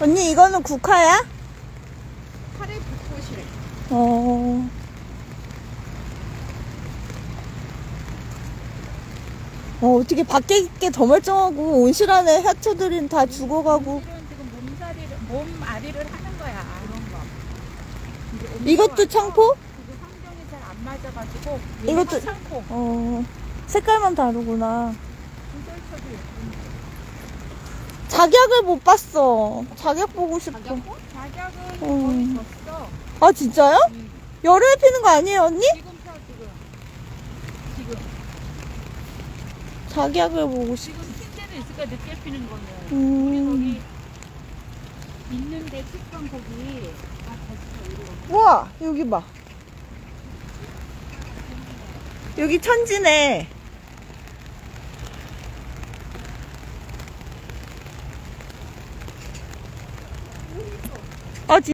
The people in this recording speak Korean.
언니 이거는 국화야? 카레 붓꽃이래. 어. 어, 어떻게 밖에 게더 멀쩡하고 온실 안에 해초들은 다 죽어가고 지금 몸살이를 몸앓이를 하는 거야. 그런가. 이것도 창포? 그게 환경이 잘 안 맞아가지고 이것도- 창포. 어, 색깔만 다르구나. 구설쳐도 예쁜데. 작약을 못 봤어. 작약 보고 싶어. 자격은? 자격은 음. 거의 졌어. 아, 진짜요? 음. 여름에 피는 거 아니에요, 언니? 지금 펴 지금. 지금 작약을 보고 싶어. 지금 핀데는 있을까 늦게 피는 거는. 우리 음. 거기 있는데 책방 거기 아 됐어 이리 와. 우와, 여기 봐. 여기 천지네. 아, 진